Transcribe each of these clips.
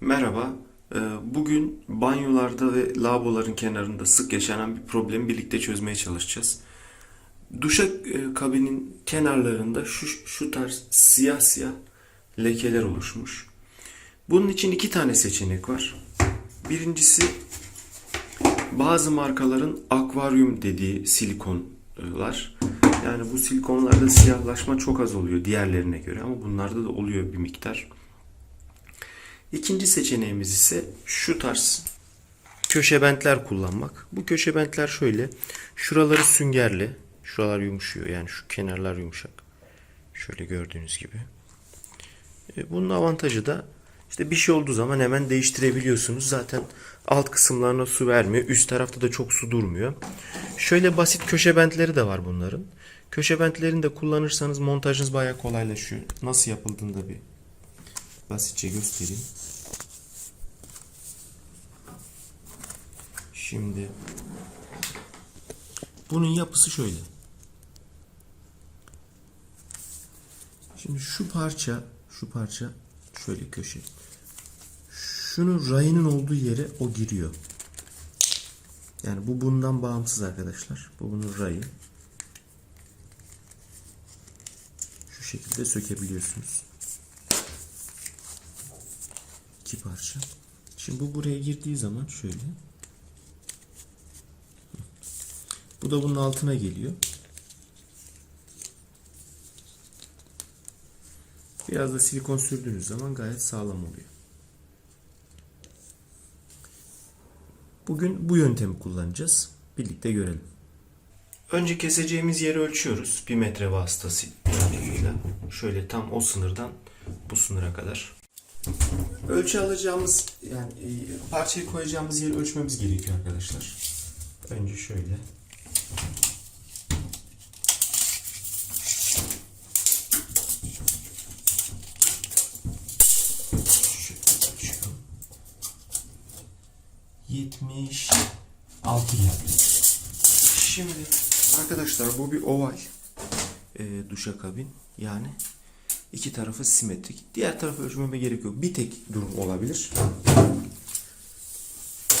Merhaba. Ee, Bugün banyolarda ve lavaboların kenarında sık yaşanan bir problemi birlikte çözmeye çalışacağız. Duşa e, kabinin kenarlarında şu, şu tarz siyah siyah lekeler oluşmuş. Bunun için iki tane seçenek var. Birincisi bazı markaların akvaryum dediği silikonlar. Yani bu silikonlarda siyahlaşma çok az oluyor diğerlerine göre ama bunlarda da oluyor bir miktar. İkinci seçeneğimiz ise şu tarz köşe bentler kullanmak. Bu köşe bentler şöyle. Şuraları süngerli. Şuralar yumuşuyor. Yani şu kenarlar yumuşak. Şöyle gördüğünüz gibi. E, Bunun avantajı da işte bir şey olduğu zaman hemen değiştirebiliyorsunuz. Zaten alt kısımlarına su vermiyor. Üst tarafta da çok su durmuyor. Şöyle basit köşe bentleri de var bunların. Köşe bentlerini de kullanırsanız montajınız bayağı kolaylaşıyor. Nasıl yapıldığını da bir basitçe göstereyim. Şimdi bunun yapısı şöyle. Şimdi şu parça, şu parça şöyle köşe. Şunun rayının olduğu yere o giriyor. Yani bu bundan bağımsız arkadaşlar. Bu bunun rayı. Şu şekilde sökebiliyorsunuz. İki parça. Şimdi bu buraya girdiği zaman şöyle. Bu da bunun altına geliyor. Biraz da silikon sürdüğünüz zaman gayet sağlam oluyor. Bugün bu yöntemi kullanacağız. Birlikte görelim. Önce keseceğimiz yeri ölçüyoruz. Bir metre vasıtasıyla. Şöyle tam o sınırdan bu sınıra kadar. Ölçü alacağımız yani e, parçayı koyacağımız yeri ölçmemiz gerekiyor arkadaşlar. Önce şöyle. 76 geldi. Şimdi arkadaşlar bu bir oval e, duşakabin yani iki tarafı simetrik. Diğer tarafı ölçmeme gerek yok. Bir tek durum olabilir.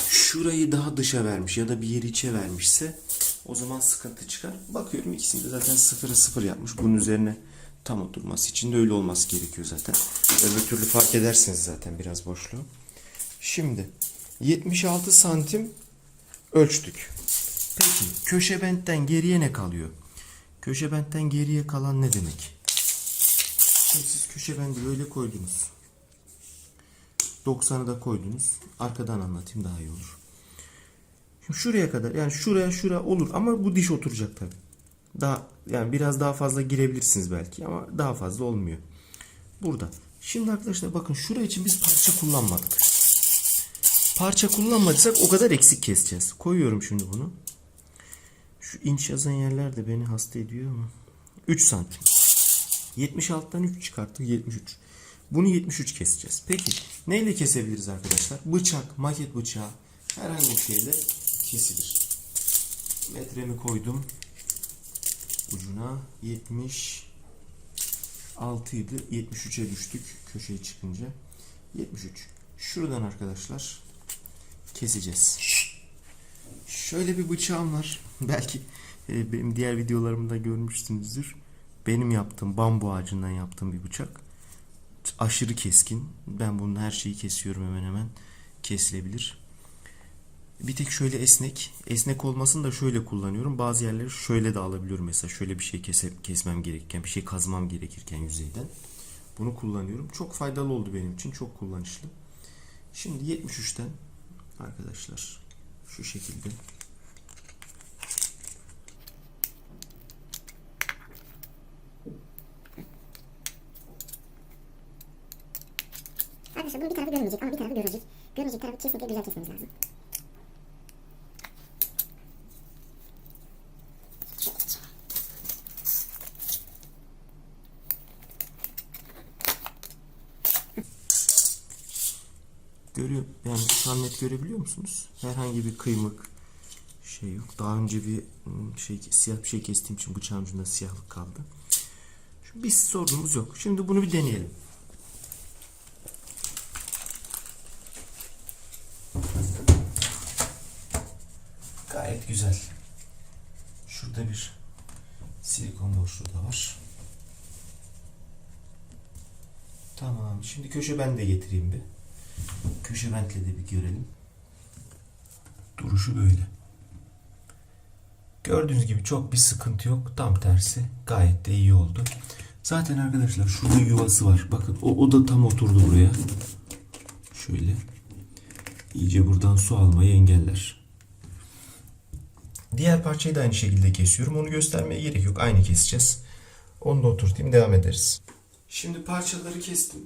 Şurayı daha dışa vermiş ya da bir yeri içe vermişse o zaman sıkıntı çıkar. Bakıyorum ikisini de zaten sıfırı sıfır yapmış. Bunun üzerine tam oturması için de öyle olması gerekiyor zaten. Öbür türlü fark edersiniz zaten biraz boşluğu. Şimdi 76 santim ölçtük. Peki köşe bentten geriye ne kalıyor? Köşe bentten geriye kalan ne demek? Siz köşe bendi böyle koydunuz. 90'ı da koydunuz. Arkadan anlatayım daha iyi olur. Şimdi şuraya kadar yani şuraya şura olur ama bu diş oturacak tabi. Daha yani biraz daha fazla girebilirsiniz belki ama daha fazla olmuyor. Burada. Şimdi arkadaşlar bakın şuraya için biz parça kullanmadık. Parça kullanmadıysak o kadar eksik keseceğiz. Koyuyorum şimdi bunu. Şu inç yazan yerler de beni hasta ediyor ama. 3 santim. 76'dan 3 çıkarttık 73. Bunu 73 keseceğiz. Peki neyle kesebiliriz arkadaşlar? Bıçak, maket bıçağı herhangi bir şeyle kesilir. Metremi koydum. Ucuna 76 idi. 73'e düştük köşeye çıkınca. 73. Şuradan arkadaşlar keseceğiz. Şöyle bir bıçağım var. Belki e, benim diğer videolarımda görmüşsünüzdür. Benim yaptığım bambu ağacından yaptığım bir bıçak. Aşırı keskin. Ben bunun her şeyi kesiyorum hemen hemen. Kesilebilir. Bir tek şöyle esnek. Esnek olmasını da şöyle kullanıyorum. Bazı yerleri şöyle de alabiliyorum. Mesela şöyle bir şey kese, kesmem gerekirken, bir şey kazmam gerekirken yüzeyden. Bunu kullanıyorum. Çok faydalı oldu benim için. Çok kullanışlı. Şimdi 73'ten arkadaşlar şu şekilde Arkadaşlar bunun bir tarafı görünmeyecek ama bir tarafı görünecek. Görünecek tarafı kesinlikle güzel kesmemiz lazım. Görüyor, yani şu an net görebiliyor musunuz? Herhangi bir kıymık şey yok. Daha önce bir ım, şey siyah bir şey kestiğim için bıçağın ucunda siyahlık kaldı. Şu bir sorunumuz yok. Şimdi bunu bir deneyelim. Gayet güzel. Şurada bir silikon boşluğu da var. Tamam. Şimdi köşe bent de getireyim bir. Köşe bentle de bir görelim. Duruşu böyle. Gördüğünüz gibi çok bir sıkıntı yok. Tam tersi gayet de iyi oldu. Zaten arkadaşlar şurada yuvası var. Bakın o, o da tam oturdu buraya. Şöyle. İyice buradan su almayı engeller. Diğer parçayı da aynı şekilde kesiyorum. Onu göstermeye gerek yok. Aynı keseceğiz. Onu da oturtayım devam ederiz. Şimdi parçaları kestim.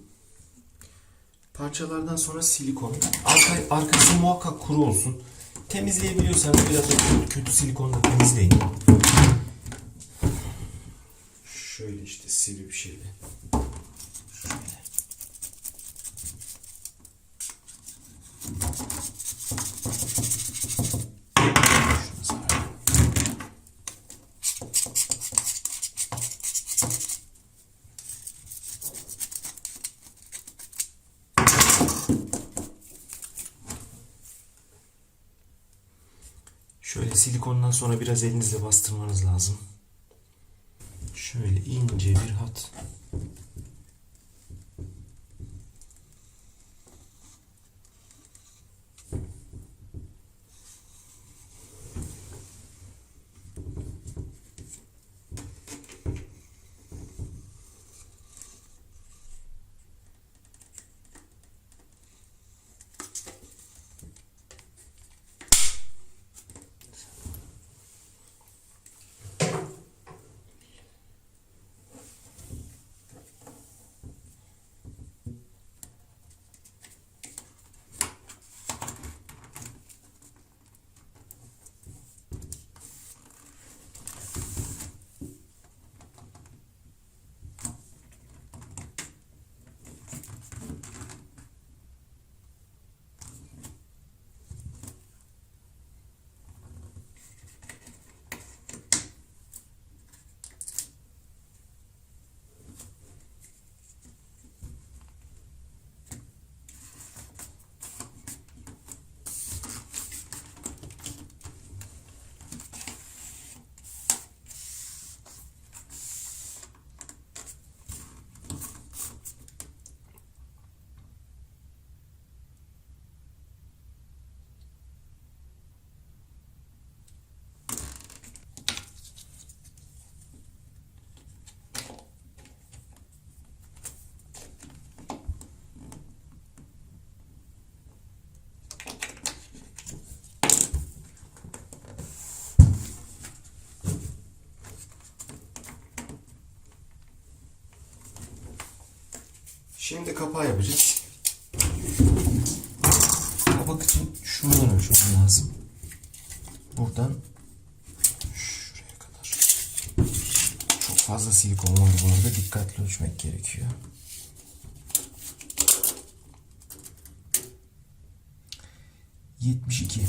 Parçalardan sonra silikon. Arka, arkası muhakkak kuru olsun. Temizleyebiliyorsanız biraz da kötü, silikonla temizleyin. Şöyle işte sivri bir şeyle. Şöyle silikondan sonra biraz elinizle bastırmanız lazım. Şöyle ince bir hat. Şimdi kapağı yapacağız. Kapak için şuradan ölçmem lazım. Buradan şuraya kadar. Çok fazla silikon var bu arada. Dikkatli ölçmek gerekiyor. Yetmiş iki.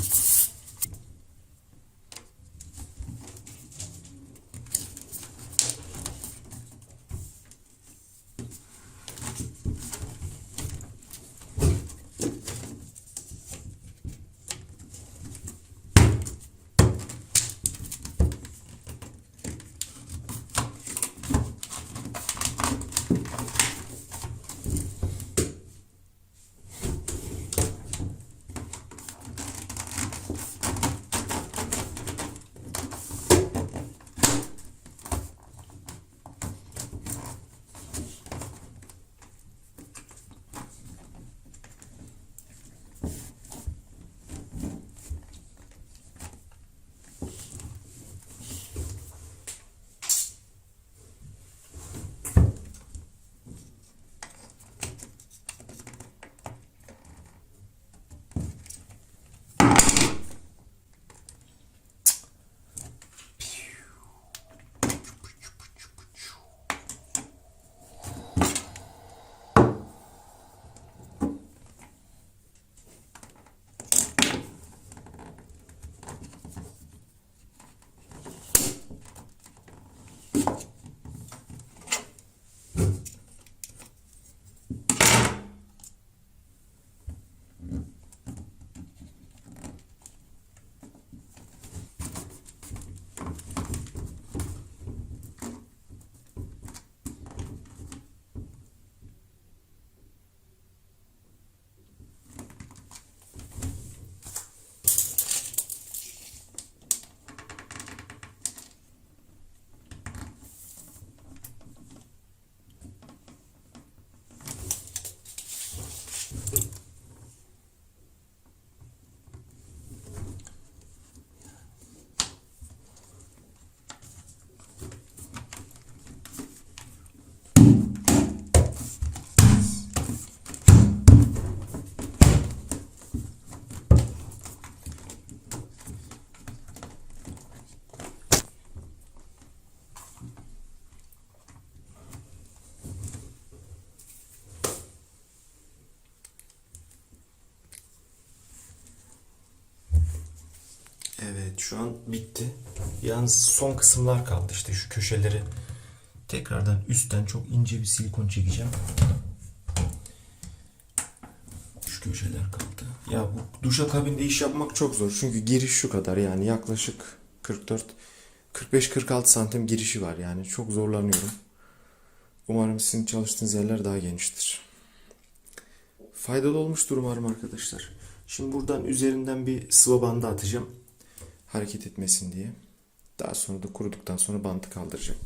Evet şu an bitti. Yalnız son kısımlar kaldı işte şu köşeleri tekrardan üstten çok ince bir silikon çekeceğim. Şu köşeler kaldı. Ya bu duşakabinde iş yapmak çok zor. Çünkü giriş şu kadar yani yaklaşık 44 45-46 santim girişi var yani çok zorlanıyorum. Umarım sizin çalıştığınız yerler daha geniştir. Faydalı olmuştur umarım arkadaşlar. Şimdi buradan üzerinden bir sıvı bandı atacağım. Hareket etmesin diye. Daha sonra da kuruduktan sonra bandı kaldıracağım.